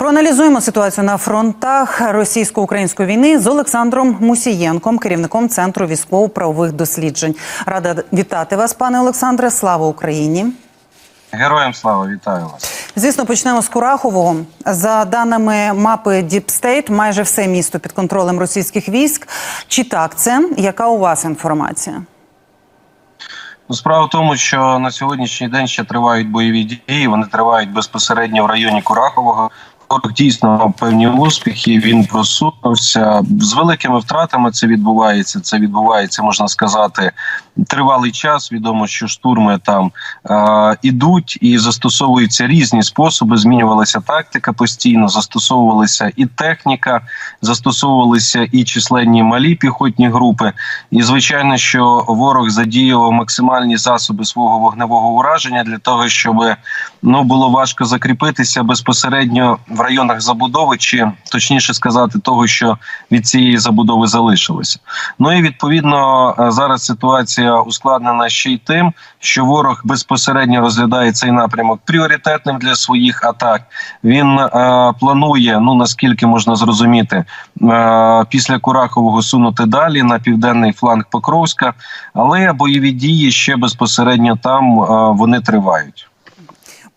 Проаналізуємо ситуацію на фронтах російсько-української війни з Олександром Мусієнком, керівником центру військово-правових досліджень. Рада вітати вас, пане Олександре. Слава Україні! Героям слава вітаю вас. Звісно, почнемо з Курахового. За даними мапи Deep State, майже все місто під контролем російських військ. Чи так це? Яка у вас інформація? Ну, справа в тому, що на сьогоднішній день ще тривають бойові дії. Вони тривають безпосередньо в районі Курахового. Ворог дійсно певні успіхи. Він просунувся з великими втратами. Це відбувається. Це відбувається, можна сказати, тривалий час. Відомо, що штурми там е, ідуть і застосовуються різні способи. Змінювалася тактика постійно, застосовувалася і техніка, застосовувалися і численні малі піхотні групи. І звичайно, що ворог задіяв максимальні засоби свого вогневого ураження для того, щоб ну було важко закріпитися безпосередньо в районах забудови, чи точніше сказати, того, що від цієї забудови залишилося. Ну і відповідно е, зараз ситуація ускладнена ще й тим, що ворог безпосередньо розглядає цей напрямок пріоритетним для своїх атак. Він е, планує, ну наскільки можна зрозуміти, е, після Курахового сунути далі на південний фланг Покровська, але бойові дії ще безпосередньо там е, вони тривають.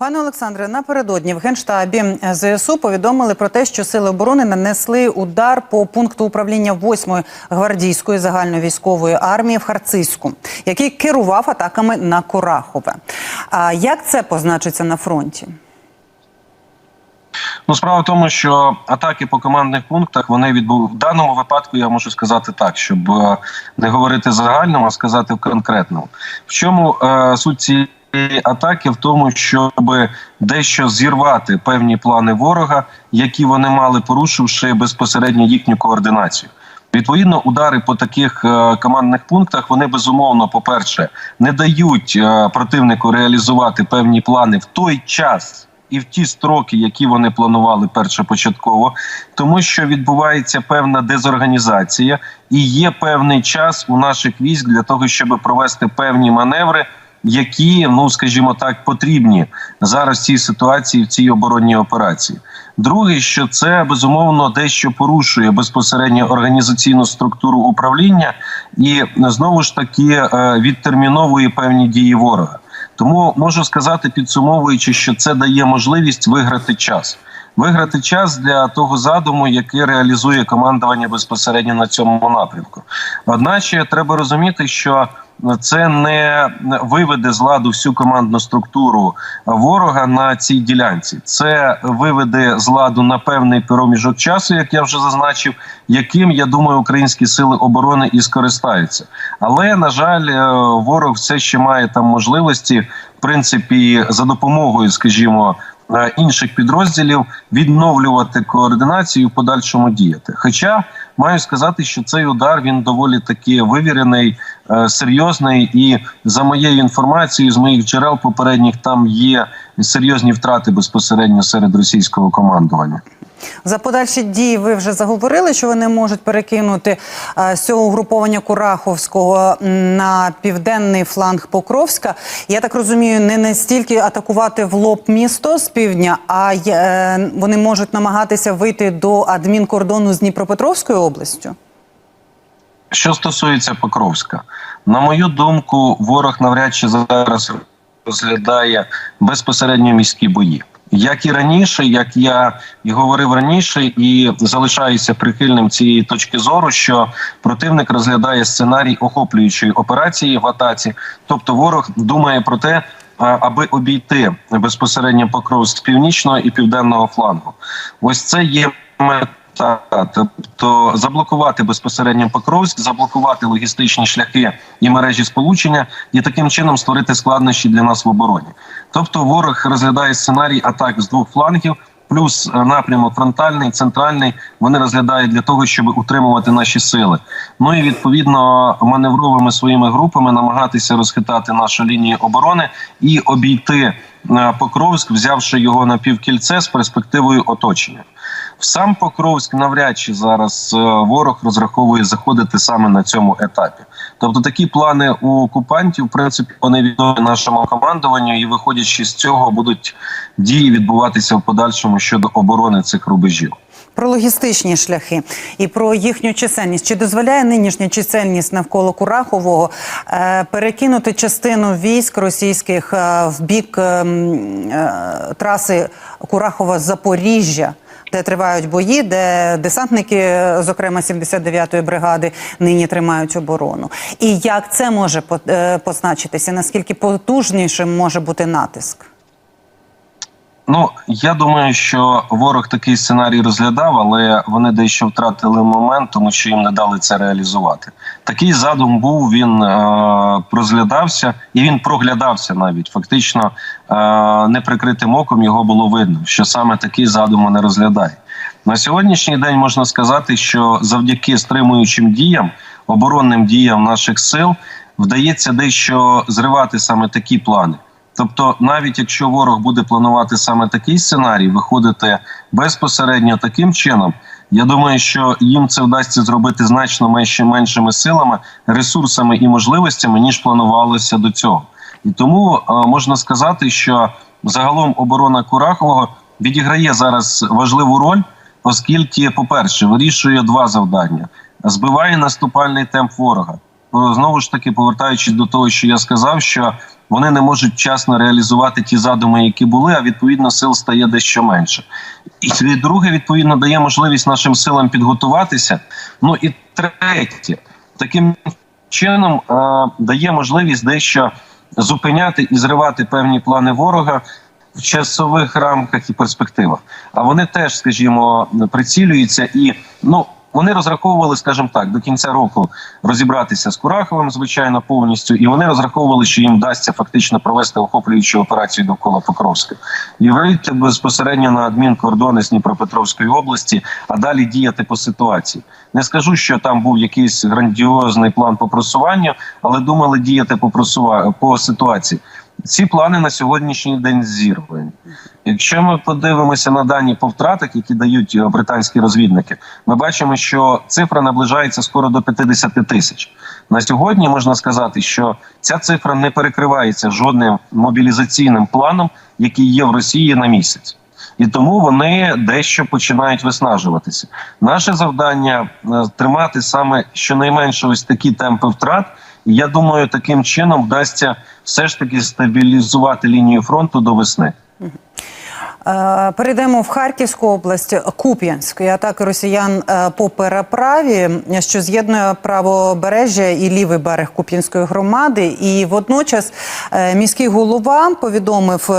Пане Олександре, напередодні в генштабі ЗСУ повідомили про те, що сили оборони нанесли удар по пункту управління 8-ї гвардійської загальновійськової армії в Харцизьку, який керував атаками на Курахове. А як це позначиться на фронті? Ну, справа в тому, що атаки по командних пунктах вони відбув в даному випадку. Я можу сказати так, щоб е, не говорити загальному, а сказати в конкретному. В чому е, суть цієї атаки? В тому, щоб дещо зірвати певні плани ворога, які вони мали, порушивши безпосередньо їхню координацію. Відповідно, удари по таких е, командних пунктах вони безумовно, по перше, не дають е, противнику реалізувати певні плани в той час і в ті строки, які вони планували першопочатково, тому що відбувається певна дезорганізація, і є певний час у наших військ для того, щоб провести певні маневри. Які, ну скажімо так, потрібні зараз в цій ситуації в цій оборонній операції. Друге, що це безумовно дещо порушує безпосередньо організаційну структуру управління, і знову ж таки е, відтерміновує певні дії ворога. Тому можу сказати, підсумовуючи, що це дає можливість виграти час. Виграти час для того задуму, який реалізує командування безпосередньо на цьому напрямку. Одначе треба розуміти, що це не виведе з ладу всю командну структуру ворога на цій ділянці. Це виведе з ладу на певний проміжок часу, як я вже зазначив, яким я думаю, українські сили оборони і скористаються. Але на жаль, е, ворог все ще має там можливості, в принципі, за допомогою, скажімо. Е, інших підрозділів відновлювати координацію, в подальшому діяти. Хоча маю сказати, що цей удар він доволі таки вивірений, серйозний, і за моєю інформацією, з моїх джерел попередніх там є серйозні втрати безпосередньо серед російського командування. За подальші дії ви вже заговорили, що вони можуть перекинути а, з цього угруповання Кураховського на південний фланг Покровська. Я так розумію, не настільки атакувати в лоб місто з півдня, а е, вони можуть намагатися вийти до адмінкордону з Дніпропетровською областю. Що стосується Покровська, на мою думку, ворог навряд чи зараз розглядає безпосередньо міські бої. Як і раніше, як я і говорив раніше, і залишаюся прихильним цієї точки зору, що противник розглядає сценарій охоплюючої операції в атаці, тобто ворог думає про те, аби обійти безпосередньо покров з північного і південного флангу. Ось це є мета. Тобто заблокувати безпосередньо Покровськ, заблокувати логістичні шляхи і мережі сполучення, і таким чином створити складнощі для нас в обороні. Тобто, ворог розглядає сценарій атак з двох флангів, плюс напрямок фронтальний, центральний. Вони розглядають для того, щоб утримувати наші сили. Ну і відповідно маневровими своїми групами намагатися розхитати нашу лінію оборони і обійти е, Покровськ, взявши його на півкільце з перспективою оточення. Сам Покровськ навряд чи зараз е, ворог розраховує заходити саме на цьому етапі. Тобто такі плани у окупантів, в принципі, вони відомі нашому командуванню, і виходячи з цього, будуть дії відбуватися в подальшому щодо оборони цих рубежів. Про логістичні шляхи і про їхню чисельність. Чи дозволяє нинішня чисельність навколо Курахового е, перекинути частину військ російських е, в бік е, е, траси Курахова-Запоріжжя? Де тривають бої, де десантники, зокрема 79-ї бригади, нині тримають оборону. І як це може е, позначитися? Наскільки потужнішим може бути натиск? Ну я думаю, що ворог такий сценарій розглядав, але вони дещо втратили момент, тому що їм не дали це реалізувати. Такий задум був. Він е- розглядався і він проглядався навіть. Фактично е- неприкритим оком його було видно, що саме такий задум вони розглядають. На сьогоднішній день можна сказати, що завдяки стримуючим діям, оборонним діям наших сил вдається дещо зривати саме такі плани. Тобто, навіть якщо ворог буде планувати саме такий сценарій, виходити безпосередньо таким чином, я думаю, що їм це вдасться зробити значно менше меншими силами, ресурсами і можливостями, ніж планувалося до цього. І тому е, можна сказати, що загалом оборона Курахового відіграє зараз важливу роль, оскільки, по-перше, вирішує два завдання: збиває наступальний темп ворога. Знову ж таки, повертаючись до того, що я сказав, що вони не можуть вчасно реалізувати ті задуми, які були, а відповідно сил стає дещо менше. І друге, відповідно, дає можливість нашим силам підготуватися. Ну і третє, таким чином е, дає можливість дещо зупиняти і зривати певні плани ворога. В часових рамках і перспективах, а вони теж, скажімо, прицілюються і ну вони розраховували, скажімо так, до кінця року розібратися з Кураховим, звичайно, повністю, і вони розраховували, що їм вдасться фактично провести охоплюючу операцію довкола Покровська і вийти безпосередньо на адмінкордони з Дніпропетровської області, а далі діяти по ситуації. Не скажу, що там був якийсь грандіозний план по просуванню, але думали діяти по просува... по ситуації. Ці плани на сьогоднішній день зірвані. Якщо ми подивимося на дані по втратах, які дають е, британські розвідники, ми бачимо, що цифра наближається скоро до 50 тисяч. На сьогодні можна сказати, що ця цифра не перекривається жодним мобілізаційним планом, який є в Росії на місяць. І тому вони дещо починають виснажуватися. Наше завдання е, тримати саме щонайменше ось такі темпи втрат. Я думаю, таким чином вдасться все ж таки стабілізувати лінію фронту до весни. Е, Перейдемо в Харківську область Куп'янської атаки росіян е, по переправі, що з'єднує правобережжя і лівий берег Куп'янської громади. І водночас е, міський голова повідомив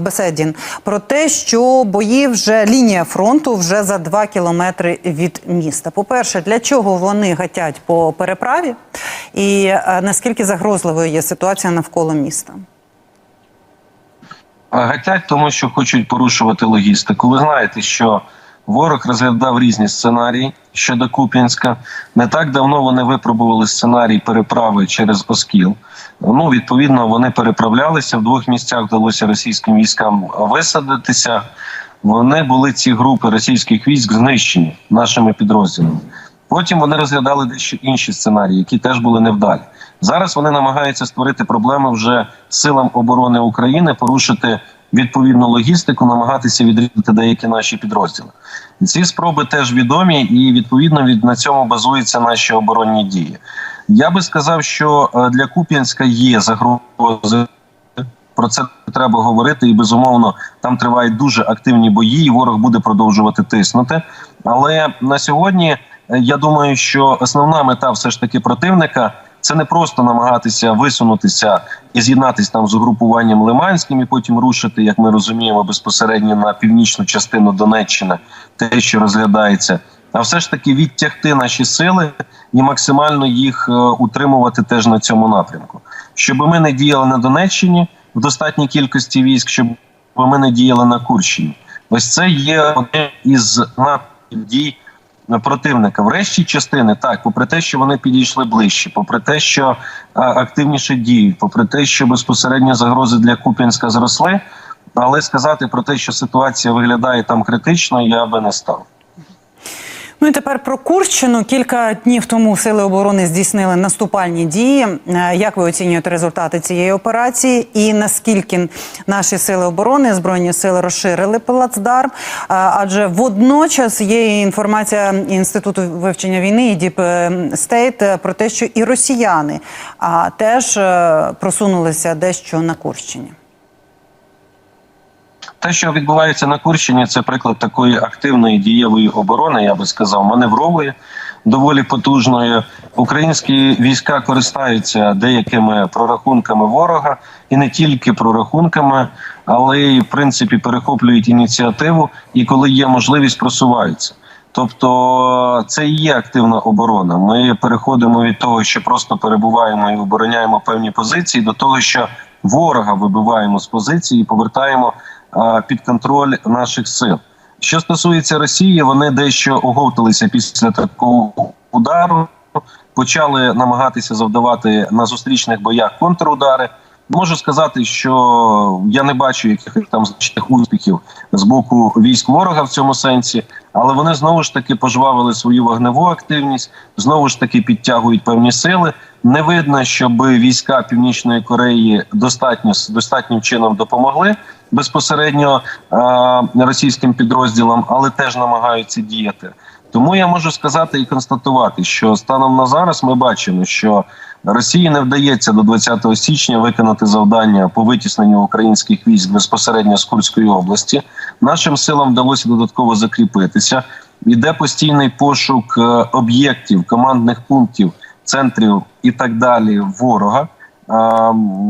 Беседін про те, що бої вже лінія фронту вже за два кілометри від міста. По перше, для чого вони гатять по переправі, і наскільки загрозливою є ситуація навколо міста? Гатять, тому що хочуть порушувати логістику. Ви знаєте, що ворог розглядав різні сценарії щодо Куп'янська. Не так давно вони випробували сценарій переправи через Оскіл. Ну, відповідно, вони переправлялися в двох місцях. Вдалося російським військам висадитися. Вони були ці групи російських військ знищені нашими підрозділами. Потім вони розглядали дещо інші сценарії, які теж були невдалі. Зараз вони намагаються створити проблеми вже силам оборони України, порушити відповідну логістику, намагатися відрізати деякі наші підрозділи. Ці спроби теж відомі, і відповідно від на цьому базуються наші оборонні дії. Я би сказав, що е, для Куп'янська є загрози. Про це треба говорити, і безумовно там тривають дуже активні бої, і ворог буде продовжувати тиснути. Але на сьогодні е, я думаю, що основна мета все ж таки противника це не просто намагатися висунутися і з'єднатися там з угрупуванням Лиманським, і потім рушити, як ми розуміємо, безпосередньо на північну частину Донеччини, те, що розглядається. А все ж таки відтягти наші сили і максимально їх е, утримувати теж на цьому напрямку, щоб ми не діяли на Донеччині в достатній кількості військ, щоб ми не діяли на Курщині. Ось це є один із дій противника. Врешті частини так, попри те, що вони підійшли ближче, попри те, що активніше діють, попри те, що безпосередньо загрози для Куп'янська зросли. Але сказати про те, що ситуація виглядає там критично, я би не став. Ну і тепер про Курщину. Кілька днів тому сили оборони здійснили наступальні дії. Е, Як ви оцінюєте результати цієї операції? І наскільки наші сили оборони, збройні сили розширили плацдарм? Е, Адже водночас є інформація інституту вивчення війни і Deep State про те, що і росіяни теж е, просунулися дещо на Курщині. Те, що відбувається на Курщині, це приклад такої активної дієвої оборони, я би сказав, маневрової, доволі потужної. Українські війська користаються деякими прорахунками ворога і не тільки прорахунками, але й в принципі перехоплюють ініціативу і коли є можливість, просуваються. Тобто це і є активна оборона. Ми переходимо від того, що просто перебуваємо і обороняємо певні позиції, до того, що ворога вибиваємо з позиції і повертаємо під контроль наших сил. Що стосується Росії, вони дещо оговталися після такого удару, почали намагатися завдавати на зустрічних боях контрудари. Можу сказати, що я не бачу якихось там значних успіхів з боку військ ворога в цьому сенсі, але вони знову ж таки пожвавили свою вогневу активність, знову ж таки підтягують певні сили. Не видно, щоб війська Північної Кореї достатньо достатнім чином допомогли безпосередньо е, російським підрозділам, але теж намагаються діяти. Тому я можу сказати і констатувати, що станом на зараз ми бачимо, що Росії не вдається до 20 січня виконати завдання по витісненню українських військ безпосередньо з Курської області. Нашим силам вдалося додатково закріпитися. Іде постійний пошук е, об'єктів, командних пунктів, центрів і так далі ворога.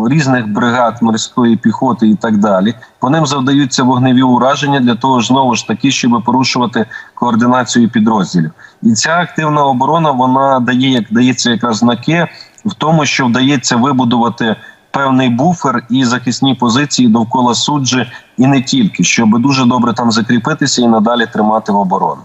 Різних бригад морської піхоти і так далі по ним завдаються вогневі ураження для того знову ж таки, щоб порушувати координацію підрозділів. І ця активна оборона вона дає як дається якраз знаки в тому, що вдається вибудувати певний буфер і захисні позиції довкола суджі, і не тільки, щоб дуже добре там закріпитися і надалі тримати оборону.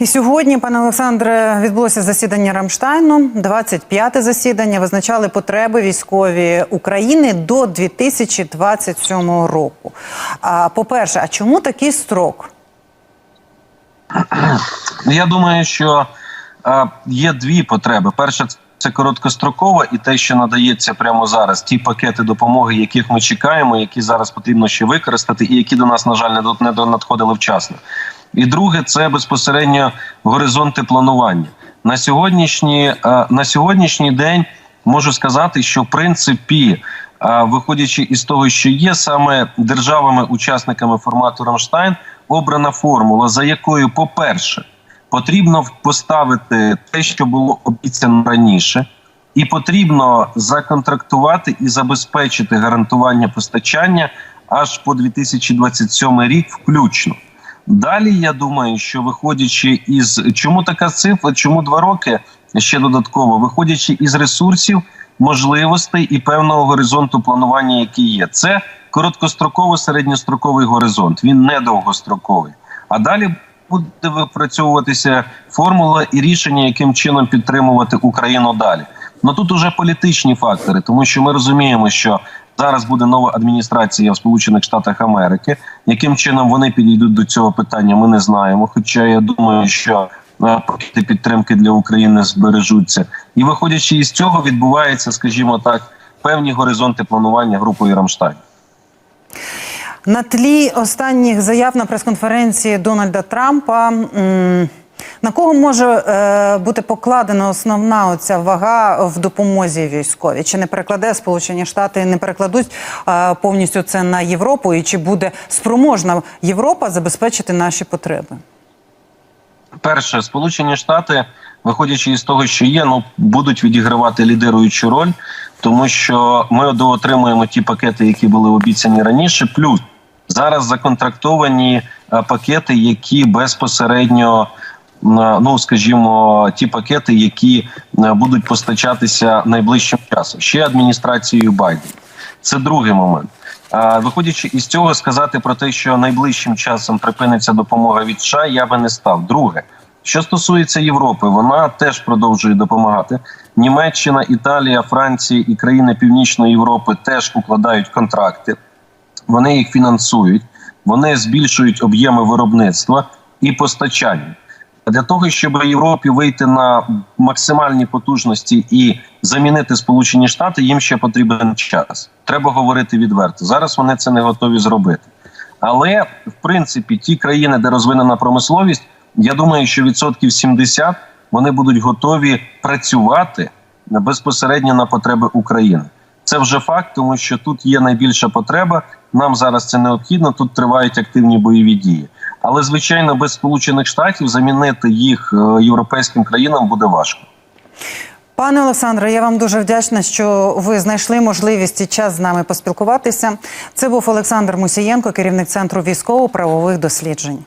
І сьогодні, пане Олександре, відбулося засідання Рамштайну, 25-те засідання. Визначали потреби військові України до 2027 року. А по-перше, а чому такий строк? Я думаю, що є дві потреби. Перша це короткострокова, і те, що надається прямо зараз, ті пакети допомоги, яких ми чекаємо, які зараз потрібно ще використати, і які до нас, на жаль, не надходили вчасно. І друге, це безпосередньо горизонти планування. На сьогоднішній, е, на сьогоднішній день можу сказати, що в принципі, е, виходячи із того, що є саме державами-учасниками формату Рамштайн, обрана формула, за якою, по-перше, потрібно поставити те, що було обіцяно раніше, і потрібно законтрактувати і забезпечити гарантування постачання аж по 2027 рік, включно. Далі я думаю, що виходячи із чому така цифра, чому два роки ще додатково, виходячи із ресурсів, можливостей і певного горизонту планування, який є, це короткостроково-середньостроковий горизонт. Він не довгостроковий. А далі буде випрацьовуватися формула і рішення, яким чином підтримувати Україну далі. Ну тут уже політичні фактори, тому що ми розуміємо, що зараз буде нова адміністрація в Сполучених Штатах Америки. Яким чином вони підійдуть до цього питання, ми не знаємо. Хоча я думаю, що е, пакети підтримки для України збережуться, і виходячи із цього, відбувається, скажімо так, певні горизонти планування групою Рамштайн. На тлі останніх заяв на прес-конференції Дональда Трампа. На кого може е, бути покладена основна оця вага в допомозі військовій? Чи не перекладе Сполучені Штати, не перекладуть е, повністю це на Європу? І чи буде спроможна Європа забезпечити наші потреби? Перше, Сполучені Штати, виходячи із того, що є, ну будуть відігравати лідируючу роль, тому що ми отримуємо ті пакети, які були обіцяні раніше. Плюс зараз законтрактовані е, пакети, які безпосередньо. Ну, скажімо, ті пакети, які е, будуть постачатися найближчим часом, ще адміністрацією Байдена. Це другий момент. Виходячи із цього, сказати про те, що найближчим часом припиниться допомога від США, я би не став. Друге, що стосується Європи, вона теж продовжує допомагати. Німеччина, Італія, Франція і країни Північної Європи теж укладають контракти. вони їх фінансують, вони збільшують об'єми виробництва і постачання. Для того, щоб Європі вийти на максимальні потужності і замінити Сполучені Штати, їм ще потрібен час. Треба говорити відверто. Зараз вони це не готові зробити. Але в принципі, ті країни, де розвинена промисловість, я думаю, що відсотків 70 вони будуть готові працювати безпосередньо на потреби України. Це вже факт, тому що тут є найбільша потреба. Нам зараз це необхідно. Тут тривають активні бойові дії. Але звичайно, без сполучених штатів замінити їх е, європейським країнам буде важко. Пане Олександре, я вам дуже вдячна, що ви знайшли можливість і час з нами поспілкуватися. Це був Олександр Мусієнко, керівник центру військово-правових досліджень.